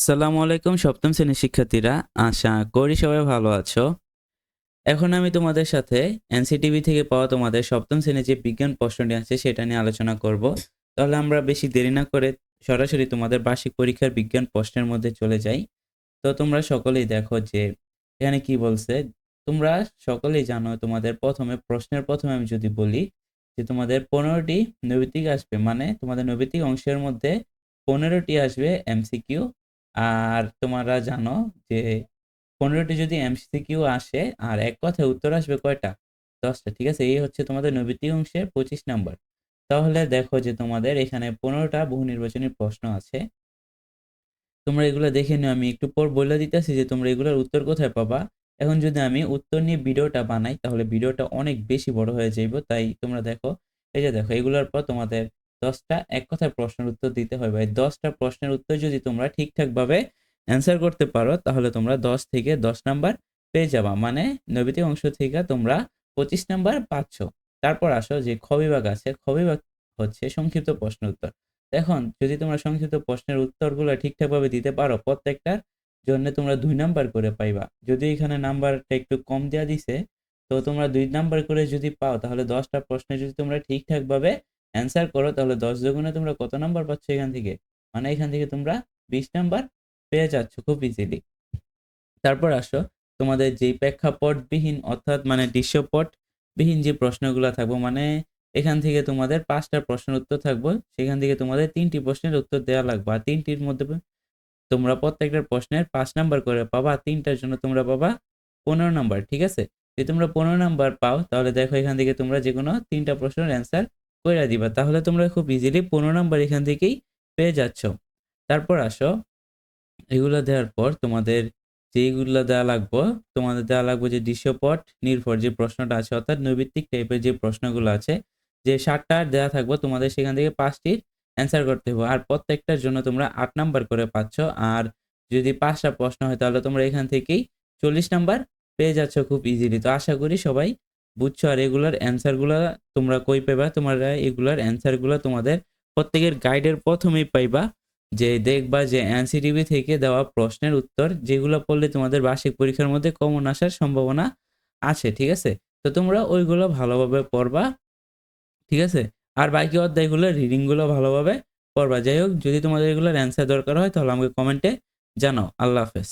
আসসালামু আলাইকুম সপ্তম শ্রেণির শিক্ষার্থীরা। আশা করি সবাই ভালো আছো। এখন আমি তোমাদের সাথে এনসিটিভি থেকে পাওয়া তোমাদের সপ্তম শ্রেণির যে বিজ্ঞান প্রশ্নটি আছে সেটা নিয়ে আলোচনা করব। তাহলে আমরা বেশি দেরি না করে সরাসরি তোমাদের বার্ষিক পরীক্ষার বিজ্ঞান প্রশ্নের মধ্যে চলে যাই। তো তোমরা সকলেই দেখো যে এখানে কি বলছে, তোমরা সকলেই জানো তোমাদের প্রথমে, প্রশ্নের প্রথমে আমি যদি বলি যে তোমাদের পনেরোটি নৈবিত্তিক আসবে মানে তোমাদের নৈবিত্তিক অংশের মধ্যে পনেরোটি আসবে এমসিকিউ আর তোমরা জানো যে পনেরোটি যদি এমসিকিউ আসে, আর এক কথায় উত্তর আসবে কয়টা? দশটা, ঠিক আছে? এই হচ্ছে তোমাদের নৈবিত্তিক অংশের পঁচিশ নাম্বার। তাহলে দেখো যে তোমাদের এখানে পনেরোটা বহু নির্বাচনী প্রশ্ন আছে। তোমরা এগুলো দেখে নিও, আমি একটু পর বলে দিতেছি যে তোমরা এগুলোর উত্তর কোথায় পাবা। এখন যদি আমি উত্তর নিয়ে ভিডিওটা বানাই, তাহলে ভিডিওটা অনেক বেশি বড় হয়ে যাইব। তাই তোমরা দেখো, এই যে দেখো, এগুলোর পর তোমাদের দশটা এক কথায় প্রশ্নের উত্তর দিতে হয়। ভাই, দশটা প্রশ্নের উত্তর যদি তোমরা ঠিকঠাকভাবে অ্যান্সার করতে পারো, তাহলে তোমরা দশ থেকে দশ নাম্বার পেয়ে যাবা। মানে নৈবিতিক অংশ থেকে তোমরা পঁচিশ নাম্বার পাচ্ছ। তারপর আসো যে খ বিভাগ আছে। খ বিভাগ হচ্ছে সংক্ষিপ্ত প্রশ্ন উত্তর। এখন যদি তোমরা সংক্ষিপ্ত প্রশ্নের উত্তরগুলো ঠিকঠাকভাবে দিতে পারো, প্রত্যেকটার জন্য তোমরা দুই নাম্বার করে পাইবা। যদি এখানে নাম্বারটা একটু কম দেওয়া দিছে, তো তোমরা দুই নাম্বার করে যদি পাও, তাহলে দশটা প্রশ্নে যদি তোমরা ঠিকঠাকভাবে অ্যান্সার করো, তাহলে দশ দুগুণে তোমরা কত নাম্বার পাচ্ছ এখান থেকে? মানে এখান থেকে তোমরা বিশ নাম্বার পেয়ে যাচ্ছ খুব ইজিলি তারপর আসো, তোমাদের যেই প্রেক্ষাপটবিহীন, অর্থাৎ মানে দৃশ্যপটবিহীন যে প্রশ্নগুলো থাকব মানে এখান থেকে তোমাদের পাঁচটা প্রশ্নের উত্তর থাকব, সেখান থেকে তোমাদের তিনটি প্রশ্নের উত্তর দেওয়া লাগবে, আর তিনটির মধ্যে তোমরা প্রত্যেকটা প্রশ্নের পাঁচ নাম্বার করে পাবা তিনটার জন্য তোমরা পাবা পনেরো নাম্বার ঠিক আছে? যদি তোমরা পনেরো নাম্বার পাও, তাহলে দেখো এখান থেকে তোমরা যে কোনো তিনটা প্রশ্নের অ্যান্সার করে দিবা। তাহলে তোমরা খুব ইজিলি পনেরো নাম্বার এখান থেকেই পেয়ে যাচ্ছ। তারপর আসো। এগুলো দেওয়ার পর তোমাদের যেইগুলো দেওয়া লাগবো, তোমাদের দেওয়া লাগবে যে দৃশ্যপট নির্ভর, যে প্রশ্নটা আছে, অর্থাৎ নৈবিত্তিক টাইপের যে প্রশ্নগুলো আছে, যে সাতটা দেওয়া থাকব, তোমাদের সেখান থেকে পাঁচটির অ্যান্সার করতে হবে আর প্রত্যেকটার জন্য তোমরা আট নাম্বার করে পাচ্ছ। আর যদি পাঁচটা প্রশ্ন হয়, তাহলে তোমরা এখান থেকেই চল্লিশ নাম্বার পেয়ে যাচ্ছ খুব ইজিলি তো আশা করি সবাই বুঝছ? আর এগুলার অ্যান্সারগুলো তোমরা কই পাইবা? তোমরা এগুলার অ্যান্সারগুলো তোমাদের প্রত্যেকের গাইডের প্রথমেই পাইবা যে দেখবা যে এনসিটিভি থেকে দেওয়া প্রশ্নের উত্তর যেগুলো পড়লে তোমাদের বার্ষিক পরীক্ষার মধ্যে কমন আসার সম্ভাবনা আছে, ঠিক আছে? তো তোমরা ওইগুলো ভালোভাবে পড়বা, ঠিক আছে? আর বাকি অধ্যায়গুলো রিডিংগুলো ভালোভাবে পড়বা। যাই হোক, যদি তোমাদের এগুলোর অ্যান্সার দরকার হয় তাহলে আমাকে কমেন্টে জানাও। আল্লাহ হাফেজ।